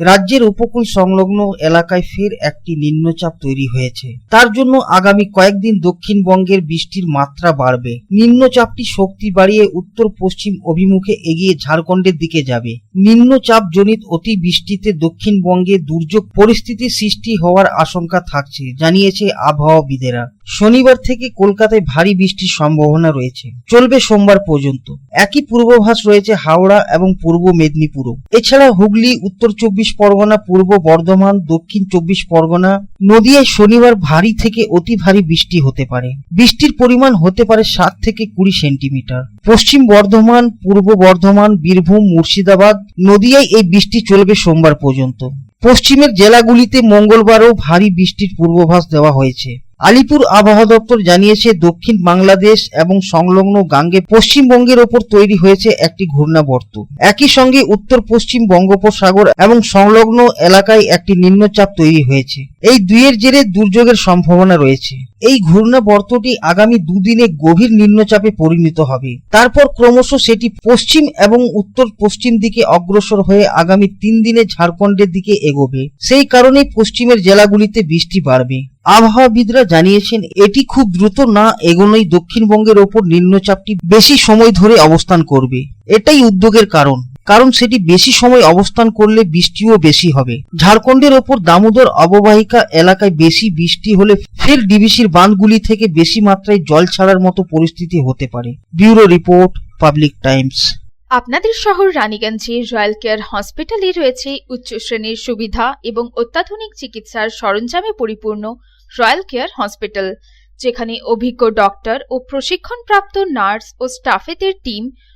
রাজ্যের উপকূল সংলগ্ন এলাকায় ফের একটি নিম্নচাপ তৈরি হয়েছে। তার জন্য আগামী কয়েকদিন দক্ষিণবঙ্গের বৃষ্টির মাত্রা বাড়বে। নিম্নচাপটি শক্তি বাড়িয়ে উত্তর পশ্চিম অভিমুখে এগিয়ে ঝাড়খণ্ডের দিকে যাবে। নিম্নচাপ জনিত অতি বৃষ্টিতে দক্ষিণবঙ্গে দুর্যোগ পরিস্থিতি সৃষ্টি হওয়ার আশঙ্কা থাকছে, জানিয়েছে আবহাওয়াবিদেরা। শনিবার থেকে কলকাতায় ভারী বৃষ্টির সম্ভাবনা রয়েছে। চলবে সোমবার পর্যন্ত। একই পূর্বাভাস রয়েছে হাওড়া এবং পূর্ব মেদিনীপুরও। এছাড়া হুগলি, উত্তর চব্বিশ পরগনা, পূর্ব বর্ধমান, দক্ষিণ চব্বিশ পরগনা নদিয়ায় শনিবার ভারী থেকে অতি ভারী বৃষ্টি হতে পারে। বৃষ্টির পরিমাণ হতে পারে সাত থেকে কুড়ি সেন্টিমিটার। পশ্চিম বর্ধমান, পূর্ব বর্ধমান, বীরভূম, মুর্শিদাবাদ নদিয়ায় এই বৃষ্টি চলবে সোমবার পর্যন্ত। পশ্চিমের জেলাগুলিতে মঙ্গলবারও ভারী বৃষ্টির পূর্বাভাস দেওয়া হয়েছে। আলিপুর আবহাওয়া দপ্তর জানিয়েছে, দক্ষিণ বাংলাদেশ এবং সংলগ্ন গাঙ্গে পশ্চিমবঙ্গের ওপর তৈরি হয়েছে একটি ঘূর্ণাবর্ত। একই সঙ্গে উত্তর পশ্চিম বঙ্গোপসাগর এবং সংলগ্ন এলাকায় একটি নিম্নচাপ তৈরি হয়েছে। এই দুইয়ের জেরে দুর্যোগের সম্ভাবনা রয়েছে। এই ঘূর্ণাবর্তটি আগামী দুদিনে গভীর নিম্নচাপে পরিণত হবে। তারপর ক্রমশ সেটি পশ্চিম এবং উত্তর পশ্চিম দিকে অগ্রসর হয়ে আগামী তিন দিনে ঝাড়খণ্ডের দিকে এগোবে। সেই কারণেই পশ্চিমের জেলাগুলিতে বৃষ্টি বাড়বে। আবহাওয়াবিদরা জানিয়েছেন, এটি খুব দ্রুত না এগোনোই দক্ষিণবঙ্গের ওপর নিম্নচাপটি বেশি সময় ধরে অবস্থান করবে। এটাই উদ্যোগের কারণ। কারণ সেটি বেশি সময় অবস্থান করলে বৃষ্টিও বেশি হবে। ঝাড়খণ্ডের ওপর দামোদর অববাহিকা এলাকায় বেশি বৃষ্টি হলে ফের ডিবিসির বাঁধগুলি থেকে বেশি মাত্রায় জল ছাড়ার মতো পরিস্থিতি হতে পারে। Bureau report, public Times. আপনাদের শহর রানীগঞ্জে রয়্যাল কেয়ার হসপিটালে রয়েছে উচ্চ শ্রেণির সুবিধা এবং অত্যাধুনিক চিকিৎসার সরঞ্জামে পরিপূর্ণ রয়্যাল কেয়ার হসপিটাল, যেখানে অভিজ্ঞ ডক্টর ও প্রশিক্ষণপ্রাপ্ত নার্স ও স্টাফেদের টিম